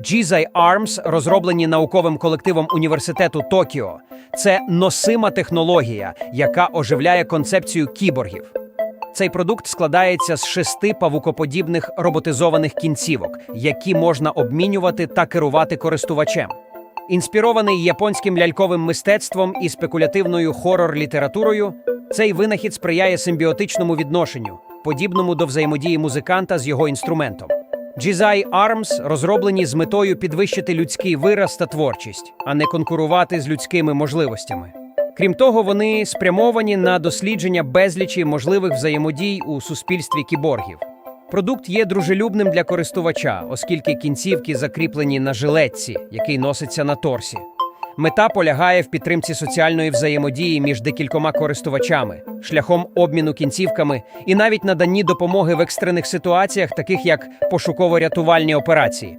GZI Arms, розроблені науковим колективом університету Токіо, це носима технологія, яка оживляє концепцію кіборгів. Цей продукт складається з шести павукоподібних роботизованих кінцівок, які можна обмінювати та керувати користувачем. Інспірований японським ляльковим мистецтвом і спекулятивною хорор-літературою, цей винахід сприяє симбіотичному відношенню, подібному до взаємодії музиканта з його інструментом. GZI Arms розроблені з метою підвищити людський вираз та творчість, а не конкурувати з людськими можливостями. Крім того, вони спрямовані на дослідження безлічі можливих взаємодій у суспільстві кіборгів. Продукт є дружелюбним для користувача, оскільки кінцівки закріплені на жилетці, який носиться на торсі. Мета полягає в підтримці соціальної взаємодії між декількома користувачами, шляхом обміну кінцівками і навіть наданні допомоги в екстрених ситуаціях, таких як пошуково-рятувальні операції.